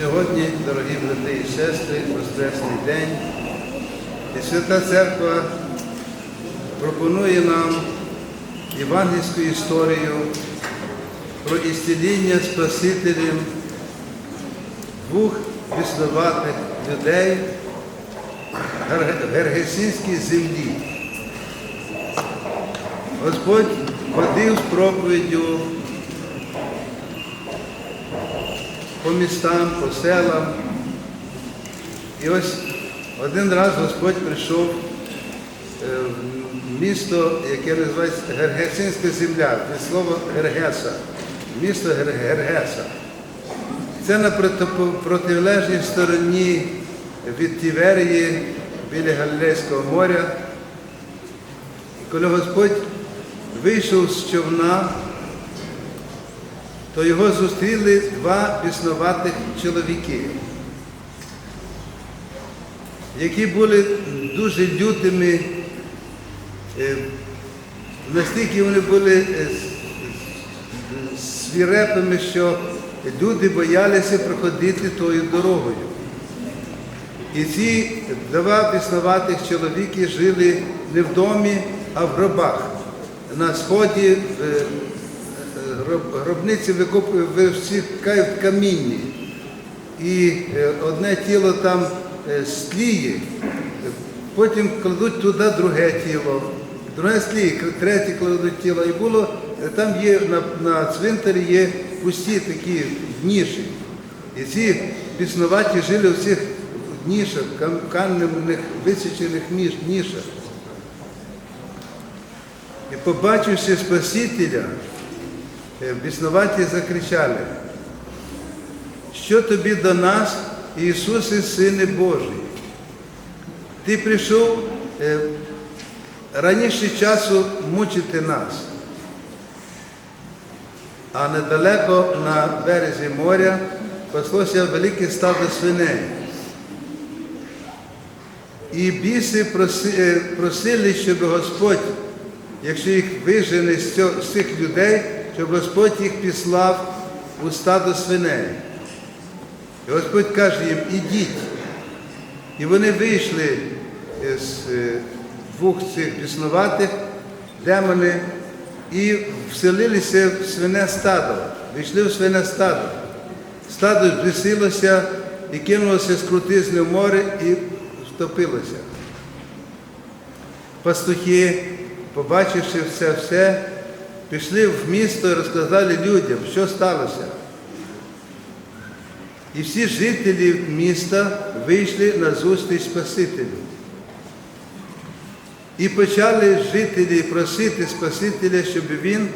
Сьогодні, дорогі брати і сестри, Воскресний день. І Свята Церква пропонує нам євангельську історію про ісціління Спасителем двох біснуватих людей в Гергесінській землі. Господь ходив з проповіддю по містам, по селам. І ось один раз Господь прийшов е, в місто, яке називається Гергесинська земля, від слова Гергеса, місто Гергеса. Це на проти- протилежній стороні від Тіверії біля Галілейського моря. Коли Господь вийшов з човна, то його зустріли два біснуватих чоловіки, які були дуже лютими, е, настільки вони були е, свірепими, що люди боялися проходити тою дорогою. І ці два біснуватих чоловіки жили не в домі, а в гробах. На сході гробниці викопують всікають в камінні. І е, одне тіло там е, стліє, потім кладуть туди друге тіло, друге стліє, третє кладуть тіло. І було, е, там є на, на цвинтарі є пусті такі ніші. І ці біснуваті жили в цих нішах, кам- кам'яних висічених нішах. І побачивши Спасителя, е, біснуваті закричали, що тобі до нас, Ісусе, Сине Божий? Ти прийшов е, раніше часу мучити нас. А недалеко на березі моря паслося велике стадо свиней. І біси е, просили, щоб Господь, якщо їх вижене з цих людей, щоб Господь їх післав у стадо свиней. І Господь каже їм, ідіть. І вони вийшли з е, двох цих біснуватих демони і вселилися в свине стадо, вийшли в свине стадо. Стадо збісилося і кинулося з крутизни в море і втопилося. Пастухи, побачивши це все, пішли в місто і розказали людям, що сталося. І всі жителі міста вийшли на зустріч Спасителю. І почали жителі просити Спасителя, щоб він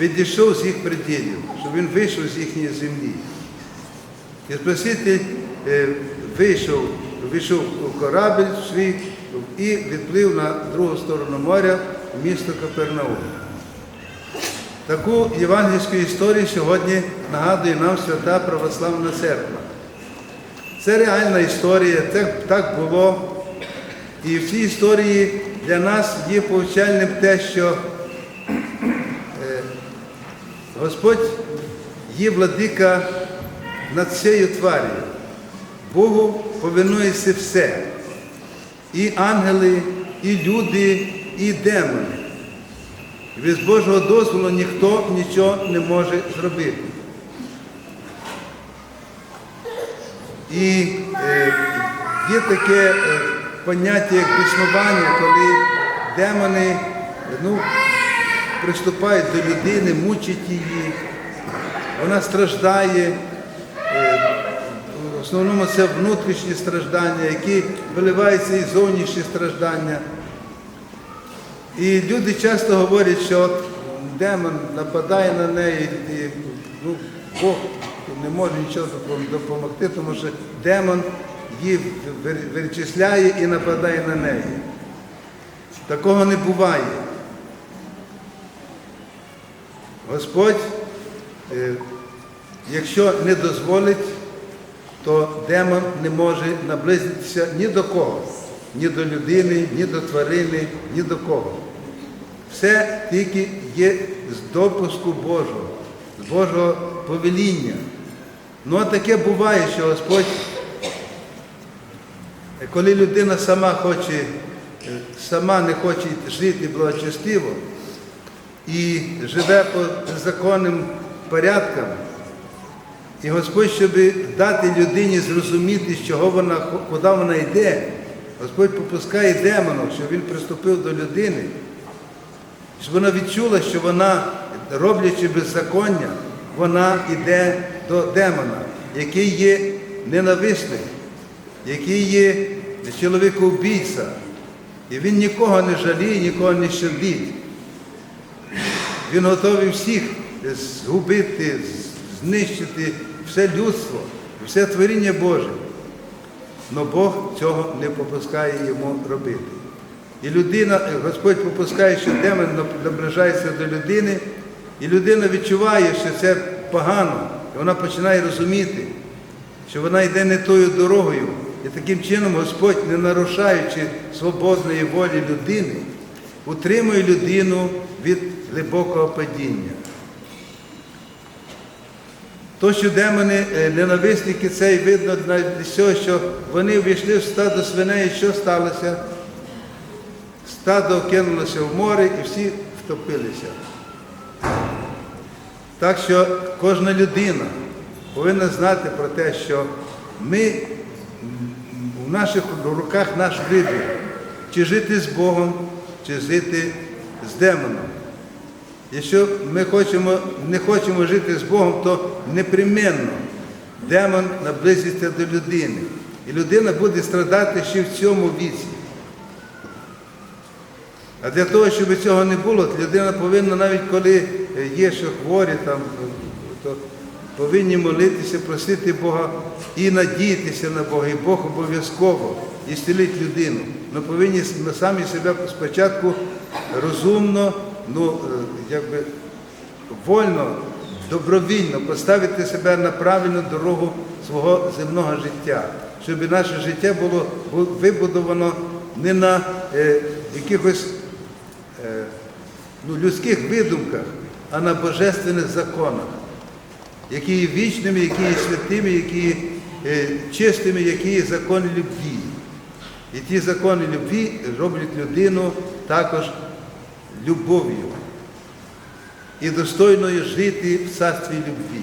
відійшов з їх приділів, щоб він вийшов з їхньої землі. І Спаситель е, вийшов, вийшов у корабль свій і відплив на другу сторону моря в місто Капернаум. Таку євангельську історію сьогодні нагадує нам Свята Православна Церква. Це реальна історія, це так було. І в цій історії для нас є повчальним те, що е, Господь є владика над цією тварію. Богу повинується все. І ангели, і люди, і демони. Без Божого дозволу ніхто нічого не може зробити. І е, є таке е, поняття, як біснування, коли демони ну, приступають до людини, мучать її, вона страждає. Е, в основному це внутрішні страждання, які виливаються і зовнішні страждання. І люди часто говорять, що демон нападає на неї, і ну, Бог не може нічого допомогти, тому що демон її вичисляє і нападає на неї. Такого не буває. Господь, е, якщо не дозволить, то демон не може наблизитися ні до кого, ні до людини, ні до тварини, ні до кого. Все тільки є з допуску Божого, з Божого повеління. Ну таке буває, що Господь, коли людина сама хоче, сама не хоче жити благочестиво і живе по законним порядкам, і Господь, щоб дати людині зрозуміти, з чого вона, куди вона йде, Господь попускає демонів, щоб він приступив до людини, щоб вона відчула, що вона, роблячи беззаконня, вона йде до демона, який є ненависник, який є чоловікоубійця. І він нікого не жаліє, нікого не щадить. Він готовий всіх згубити, знищити все людство, все творіння Боже. Але Бог цього не попускає йому робити. І людина, Господь попускає, що демон наближається до людини, і людина відчуває, що це погано, і вона починає розуміти, що вона йде не тою дорогою. І таким чином Господь, не нарушаючи свободної волі людини, утримує людину від глибокого падіння. То, що демони, е, ненависники, це і видно з цього, що вони ввійшли в стадо свиней, і що сталося? Стадо кинулося в море і всі втопилися. Так що кожна людина повинна знати про те, що ми в наших руках наш вибір, чи жити з Богом, чи жити з демоном. Якщо ми хочемо, не хочемо жити з Богом, то непременно демон наблизиться до людини. І людина буде страдати ще в цьому віці. А для того, щоб цього не було, людина повинна, навіть коли є, що хворі, там, то повинні молитися, просити Бога і надіятися на Бога. І Бог обов'язково ісцілить людину. Ми повинні ми самі себе спочатку розумно, ну, якби вольно, добровільно поставити себе на правильну дорогу свого земного життя, щоб наше життя було вибудовано не на е, якихось е, ну, людських видумках, а на божественних законах, які є вічними, які є святими, які є е, чистими, які є закони любві. І ті закони любві роблять людину також любов'ю і достойною жити в царстві любві.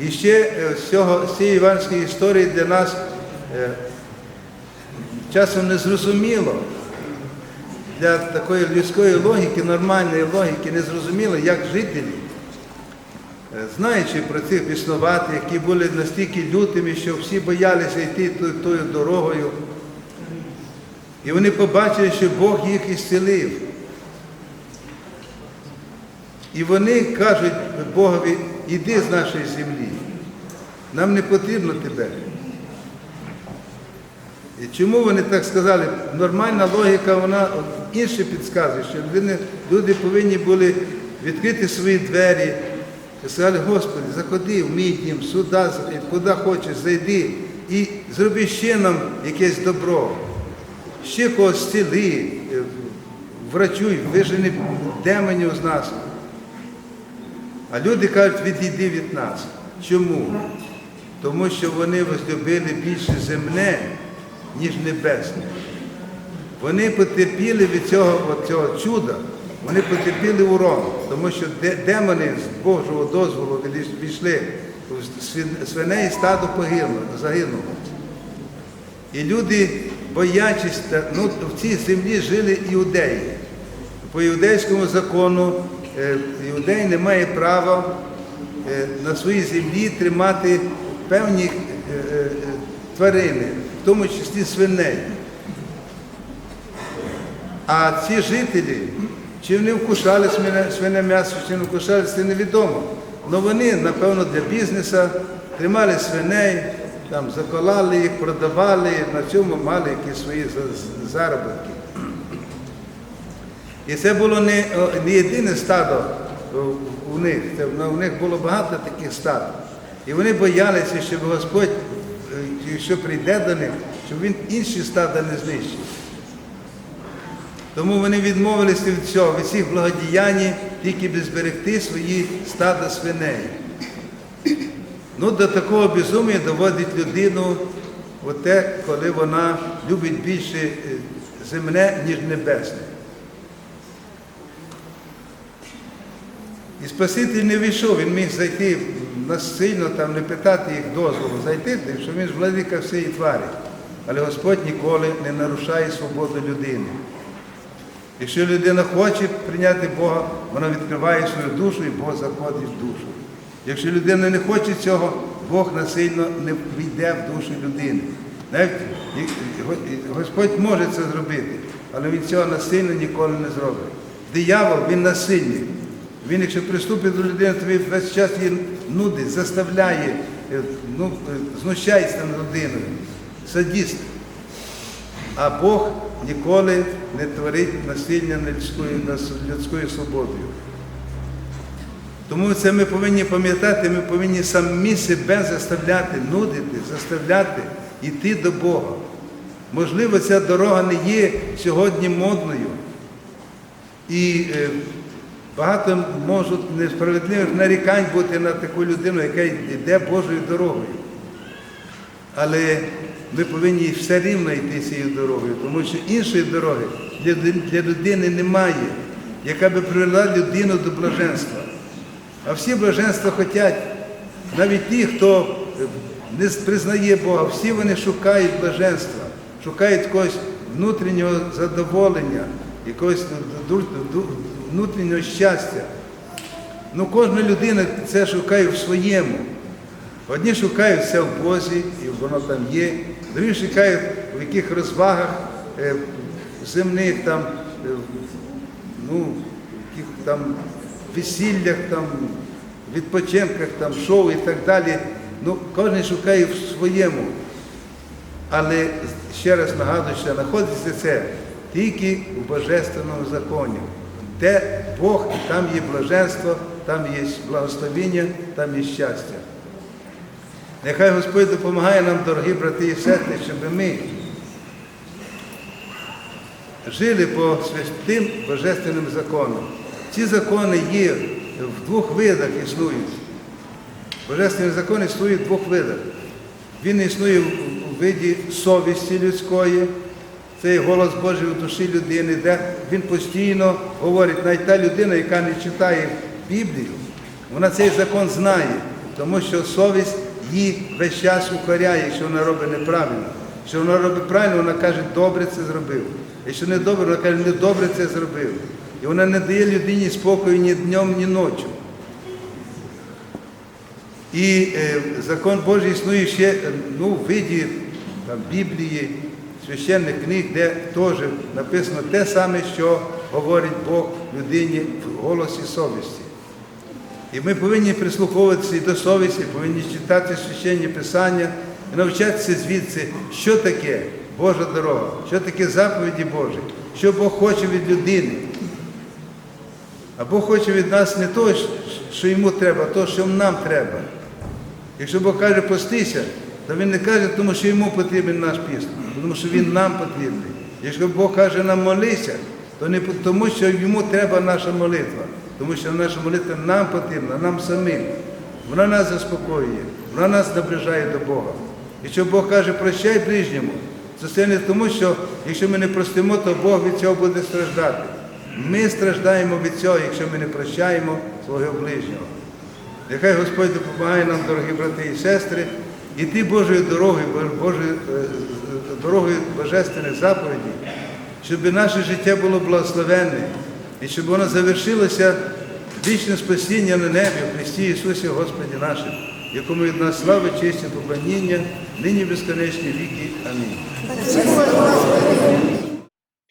І ще з, цього, з цієї іванської історії для нас е, часом не зрозуміло, для такої людської логіки, нормальної логіки, не зрозуміло, як жителі, е, знаючи про цих біснуватих, які були настільки лютими, що всі боялися йти тою, тою дорогою. І вони побачили, що Бог їх ісцелив. І вони кажуть Богові, іди з нашої землі, нам не потрібно тебе. І чому вони так сказали? Нормальна логіка, вона інше підказує, що люди, люди повинні були відкрити свої двері і сказали, Господи, заходи в мій дім, сюди, куди хочеш, зайди і зроби ще нам якесь добро, когось зціли, врачуй, вижени демонів з нас. А люди кажуть, відійди від нас. Чому? Тому що вони возлюбили більше земне, ніж небесне. Вони потерпіли від цього, от цього чуда, вони потерпіли урон, тому що демони з Божого дозволу війшли в свиней стадо погинуло, загинуло. І люди, боячись, ну, в цій землі жили іудеї. По іудейському закону іудей не має права на своїй землі тримати певні тварини, в тому числі свиней. А ці жителі, чи вони вкушали свине м'ясо, чи не вкушали, це невідомо. Але вони, напевно, для бізнесу тримали свиней, там, заколали їх, продавали, на цьому мали якісь свої заробітки. І це було не, не єдине стадо у них, це, у них було багато таких стад. І вони боялися, щоб Господь, якщо прийде до них, щоб він інші стада не знищив. Тому вони відмовилися від цього, від всіх благодіянь, тільки би зберегти свої стада свиней. Ну, до такого безумія доводить людину те, коли вона любить більше е, земне, ніж небесне. І Спаситель не вийшов, він міг зайти насильно, там, не питати їх дозволу, зайти, що він ж владика всієї тварі. Але Господь ніколи не нарушає свободу людини. Якщо людина хоче прийняти Бога, вона відкриває свою душу і Бог заходить в душу. Якщо людина не хоче цього, Бог насильно не війде в душу людини. Навіть Господь може це зробити, але він цього насильно ніколи не зробить. Диявол, він насильний. Він, якщо приступить до людини, то він весь час її нудить, заставляє, е, ну, е, знущається над людиною. Садіст. А Бог ніколи не творить людською, над людською свободою. Тому це ми повинні пам'ятати, ми повинні самі себе заставляти, нудити, заставляти йти до Бога. Можливо, ця дорога не є сьогодні модною. І е, багато можуть несправедливих нарікань бути на таку людину, яка йде Божою дорогою. Але ми повинні все рівно йти цією дорогою, тому що іншої дороги для, для людини немає, яка би привела людину до блаженства. А всі блаженства хочуть, навіть ті, хто не признає Бога, всі вони шукають блаженства, шукають якогось внутрішнього задоволення, якогось внутрішнього щастя. Ну, кожна людина це шукає в своєму. Одні шукають все в Бозі, і воно там є, другі шукають в яких розвагах е, земних, там, е, ну, яких там весіллях, там, відпочинках, там, шоу і так далі. Ну, кожен шукає в своєму. Але ще раз нагадую, що знаходиться це тільки у Божественному законі. Де Бог, там є блаженство, там є благословіння, там є щастя. Нехай Господь допомагає нам, дорогі брати і сестри, щоб ми жили по святим божественним законам. Ці закони є в двох видах існують. Божественний закон існує в двох видах. Він існує у виді совісті людської, це голос Божий у душі людини, де він постійно говорить, навіть та людина, яка не читає Біблію, вона цей закон знає, тому що совість її весь час укоряє, якщо вона робить неправильно. Якщо вона робить правильно, вона каже, добре це зробив. Якщо не добре, вона каже, не добре це зробив. І вона не дає людині спокою ні днем, ні ночі. І е, закон Божий існує ще е, ну, в виді там, Біблії, священних книг, де теж написано те саме, що говорить Бог людині в голосі совісті. І ми повинні прислуховуватися і до совісті, повинні читати священні писання і навчатися звідси, що таке Божа дорога, що таке заповіді Божі, що Бог хоче від людини. А Бог хоче від нас не то, що йому треба, а то, що нам треба. Якщо Бог каже постися, то Він не каже, тому що йому потрібен наш піст, тому що він нам потрібний. Якщо Бог каже нам молися, то не тому, що йому треба наша молитва, тому що наша молитва нам потрібна, нам самим. Вона нас заспокоює, вона нас наближає до Бога. Якщо Бог каже, прощай ближньому, це не тому, що якщо ми не простимо, то Бог від цього буде страждати. Ми страждаємо від цього, якщо ми не прощаємо свого ближнього. Нехай Господь допомагає нам, дорогі брати і сестри, іти Божою дорогою, Божою е, дорогою божественних заповідей, щоб наше життя було благословенне і щоб воно завершилося вічне спасіння на небі в Христі Ісусі Господі нашим, якому від нас слава, честь і поклоніння, нині безконечні віки. Амінь.